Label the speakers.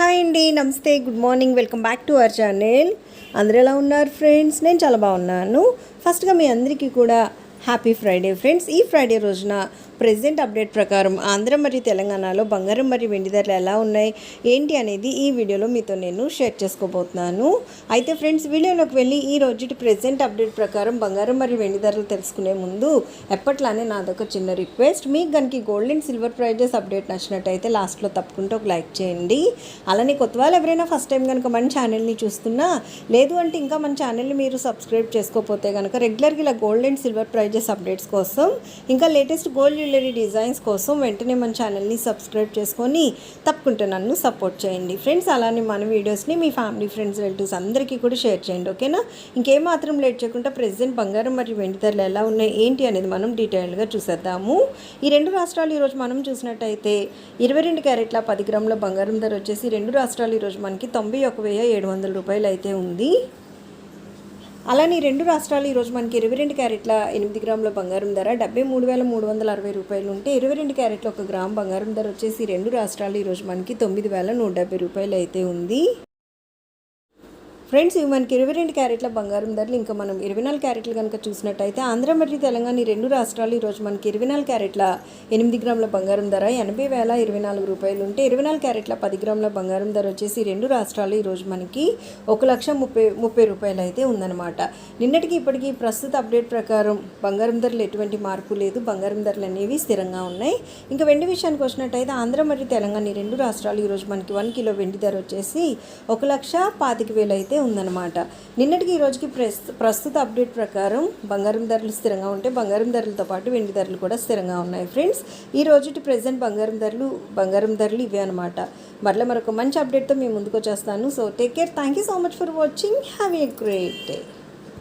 Speaker 1: Hi అండి నమస్తే good morning welcome back to our channel. అందరూ ఎలా ఉన్నారు ఫ్రెండ్స్? నేను చాలా బాగున్నాను. ఫస్ట్గా మీ అందరికీ కూడా హ్యాపీ ఫ్రైడే ఫ్రెండ్స్ ఈ ఫ్రైడే రోజున ప్రెసెంట్ అప్డేట్ ప్రకారం ఆంధ్ర మరియు తెలంగాణలో బంగారం మరియు వెండి ధరలు ఎలా ఉన్నాయి ఏంటి అనేది ఈ వీడియోలో మీతో నేను షేర్ చేసుకోబోతున్నాను. అయితే ఫ్రెండ్స్ వీడియోలోకి వెళ్ళి ఈ రోజు ప్రెసెంట్ అప్డేట్ ప్రకారం బంగారం మరియు వెండి ధరలు తెలుసుకునే ముందు ఎప్పట్లానే నాదొక చిన్న రిక్వెస్ట్ మీకు కనుక gold and silver prizes update నచ్చినట్టయితే లాస్ట్లో తప్పకుండా ఒక లైక్ చేయండి. అలానే కొత్త వాళ్ళు ఎవరైనా ఫస్ట్ టైం కనుక మన ఛానల్ని చూస్తున్నా లేదు అంటే ఇంకా మన ఛానల్ని మీరు సబ్స్క్రైబ్ చేసుకోకపోతే కనుక రెగ్యులర్గా ఇలా gold and silver prize prizes updates కోసం. ఇంకా లేటెస్ట్ గోల్డ్ జ్యువెలరీ డిజైన్స్ కోసం వెంటనే మన ఛానల్ని సబ్స్క్రైబ్ చేసుకొని తప్పకుండా నన్ను సపోర్ట్ చేయండి. ఫ్రెండ్స్ అలానే మన వీడియోస్ని మీ ఫ్యామిలీ ఫ్రెండ్స్ రిలేటివ్స్ అందరికీ కూడా షేర్ చేయండి ఓకేనా ఇంకేం మాత్రం లేట్ చేయకుండా ప్రెసెంట్ బంగారం మరియు వెండి ధరలు ఎలా ఉన్నాయి ఏంటి అనేది మనం డీటెయిల్గా చూసేద్దాము. ఈ రెండు రాష్ట్రాలు ఈరోజు మనం చూసినట్టయితే ఇరవై రెండు క్యారెట్ల పది గ్రాముల బంగారం ధర వచ్చేసి రెండు రాష్ట్రాలు ఈరోజు మనకి తొంభై ఒక వెయ్యి ఏడు వందల రూపాయలు అయితే ఉంది. అలానే రెండు రాష్ట్రాలు ఈరోజు మనకి ఇరవై రెండు క్యారెట్ల ఎనిమిది గ్రాముల బంగారం ధర డెబ్బై మూడు వేల మూడు వందల అరవై రూపాయలు ఉంటే ఇరవై రెండు క్యారెట్ల ఒక గ్రామ్ బంగారం ధర వచ్చేసి రెండు రాష్ట్రాలు ఈరోజు మనకి తొమ్మిది వేల నూట డెబ్బై రూపాయలు అయితే ఉంది. ఫ్రెండ్స్ ఇవి మనకి ఇరవై రెండు క్యారెట్ల బంగారం ధరలు. ఇంకా మనం ఇరవై నాలుగు క్యారెట్లు కనుక చూసినట్టయితే ఆంధ్ర మరియు తెలంగాణ ఈ రెండు రాష్ట్రాలు ఈరోజు మనకి ఇరవై నాలుగు క్యారెట్ల ఎనిమిది గ్రాముల బంగారం ధర ఎనభై వేల ఇరవై నాలుగు రూపాయలు ఉంటే ఇరవై నాలుగు క్యారెట్ల పది గ్రాముల బంగారం ధర వచ్చేసి రెండు రాష్ట్రాలు ఈరోజు మనకి ఒక లక్ష ముప్పై ముప్పై రూపాయలు అయితే ఉందన్నమాట. నిన్నటికి ఇప్పటికీ ప్రస్తుత అప్డేట్ ప్రకారం బంగారం ధరలు ఎటువంటి మార్పు లేదు. బంగారం ధరలు అనేవి స్థిరంగా ఉన్నాయి. ఇంకా వెండి విషయానికి వచ్చినట్టయితే ఆంధ్ర మరియు తెలంగాణ ఈ రెండు రాష్ట్రాలు ఈరోజు మనకి వన్ కిలో వెండి ధర వచ్చేసి ఒక లక్ష పాతిక వేలు అయితే ఉందన్నమాట. నిన్నటికి ఈ రోజుకి ప్రస్ ప్రస్తుత అప్డేట్ ప్రకారం బంగారం ధరలు స్థిరంగా ఉంటే బంగారం ధరలతో పాటు వెండి ధరలు కూడా స్థిరంగా ఉన్నాయి ఫ్రెండ్స్. ఈ రోజుటి ప్రెసెంట్ బంగారం ధరలు బంగారం ధరలు ఇవే అనమాట మరలా మరొక మంచి అప్డేట్తో మేము ముందుకు వచ్చేస్తాను so take care. Thank you so much for watching. Have a great day.